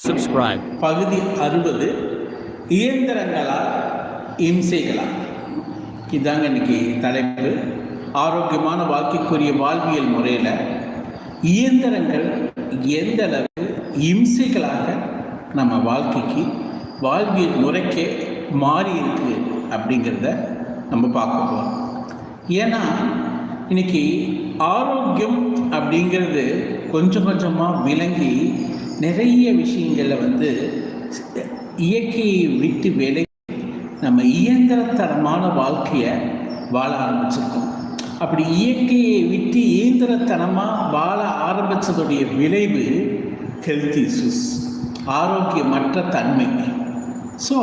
Subscribe பகுதி அறுபது. இயந்திரங்களால் இம்சைகளா இதாங்க இன்னைக்கு தலைப்பு. ஆரோக்கியமான வாழ்க்கைக்குரிய வாழ்வியல் முறையில் இயந்திரங்கள் எந்த அளவு இம்சைகளாக நம்ம வாழ்க்கைக்கு வாழ்வியல் முறைக்கே மாறி இருக்கு அப்படிங்கிறத நம்ம பார்க்க போகிறோம் ஏன்னா இன்னைக்கு ஆரோக்கியம் அப்படிங்கிறது கொஞ்சம் கொஞ்சமாக விளங்கி நிறைய விஷயங்களில் வந்து இயற்கையை விட்டு வேலை நம்ம இயந்திரத்தனமான வாழ்க்கையை வாழ ஆரம்பிச்சிருக்கோம். அப்படி இயற்கையை விட்டு இயந்திரத்தனமாக வாழ ஆரம்பித்ததுடைய விளைவு ஹெல்த் இஷ்யூஸ் ஆரோக்கியமற்ற தன்மை. ஸோ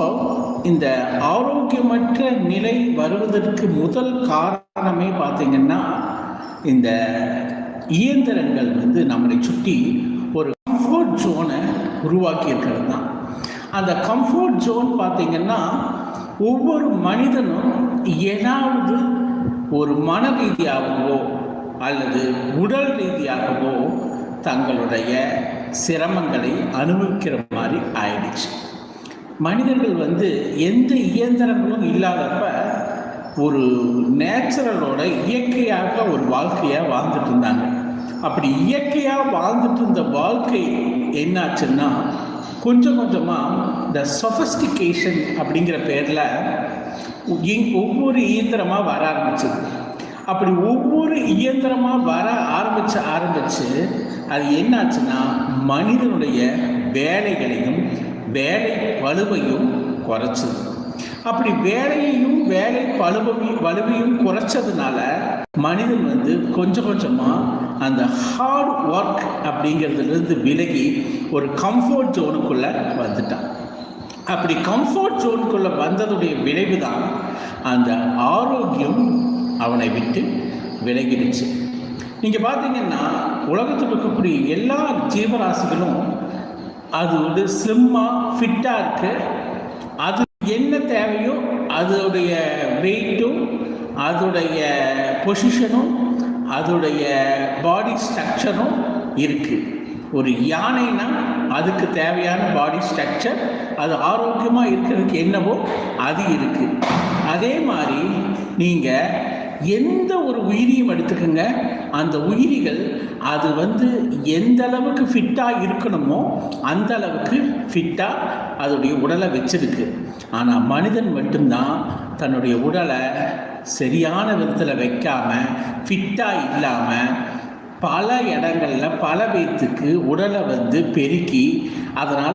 இந்த ஆரோக்கியமற்ற நிலை வருவதற்கு முதல் காரணமே பார்த்தீங்கன்னா இந்த இயந்திரங்கள் வந்து நம்மளை சுற்றி ஜோனை உருவாக்கி இருக்கிறது தான் அந்த கம்ஃபர்ட் ஜோன் பார்த்தீங்கன்னா ஒவ்வொரு மனிதனும் ஏதாவது ஒரு மன ரீதியாகவோ அல்லது உடல் ரீதியாகவோ தங்களுடைய சிரமங்களை அனுபவிக்கிற மாதிரி ஆயிடுச்சு. மனிதர்கள் வந்து எந்த இயந்திரங்களும் இல்லாதப்ப ஒரு நேச்சுரலோட இயற்கையாக ஒரு வாழ்க்கையை வாழ்ந்துட்டு இருந்தாங்க. அப்படி இயற்கையாக வாழ்ந்துட்டு இருந்த வாழ்க்கை என்னாச்சுன்னா கொஞ்சம் கொஞ்சமாக இந்த சொஃபஸ்டிகேஷன் அப்படிங்கிற பேரில் ஒவ்வொரு இயந்திரமாக வர ஆரம்பிச்சது. அப்படி ஒவ்வொரு இயந்திரமாக வர ஆரம்பித்து ஆரம்பித்து அது என்னாச்சுன்னா மனிதனுடைய வேலைகளையும் வேலை வலுவையும் குறைச்சிது. அப்படி வேலையையும் வேலை பழுவையும் வலுவையும் குறைச்சதுனால மனிதன் வந்து கொஞ்சம் கொஞ்சமாக அந்த ஹார்ட் ஒர்க் அப்படிங்கிறதுலேருந்து விலகி ஒரு கம்ஃபர்ட் ஜோனுக்குள்ளே வந்துட்டான். அப்படி கம்ஃபர்ட் ஜோனுக்குள்ளே வந்ததுடைய விளைவு தான் அந்த ஆரோக்கியம் அவனை விட்டு விலகிடுச்சு. நீங்கள் பார்த்தீங்கன்னா உலகத்தில் இருக்கக்கூடிய எல்லா ஜீவராசிகளும் அது வந்து ஸ்லிம்மாக ஃபிட்டாக இருக்குது அது என்ன தேவையோ அதோடைய வெயிட்டும் அதோடைய பொசிஷனும் அதோடைய பாடி ஸ்ட்ரக்சரும் இருக்குது ஒரு யானைனா அதுக்கு தேவையான பாடி ஸ்ட்ரக்சர் அது ஆரோக்கியமாக இருக்கிறதுக்கு என்னவோ அது இருக்குது அதே மாதிரி நீங்கள் எந்த ஒரு உயிரியும் எடுத்துக்கோங்க. அந்த உயிரிகள் அது வந்து எந்த அளவுக்கு ஃபிட்டாக இருக்கணுமோ அந்த அளவுக்கு ஃபிட்டாக அதோடைய உடலை வச்சிருக்கு. ஆனால் மனிதன் மட்டும்தான் தன்னுடைய உடலை சரியான விதத்தில் வைக்காம ஃபிட்டாக இல்லாமல் பல இடங்களில் பல பேத்துக்கு உடலை வந்து பெருக்கி அதனால்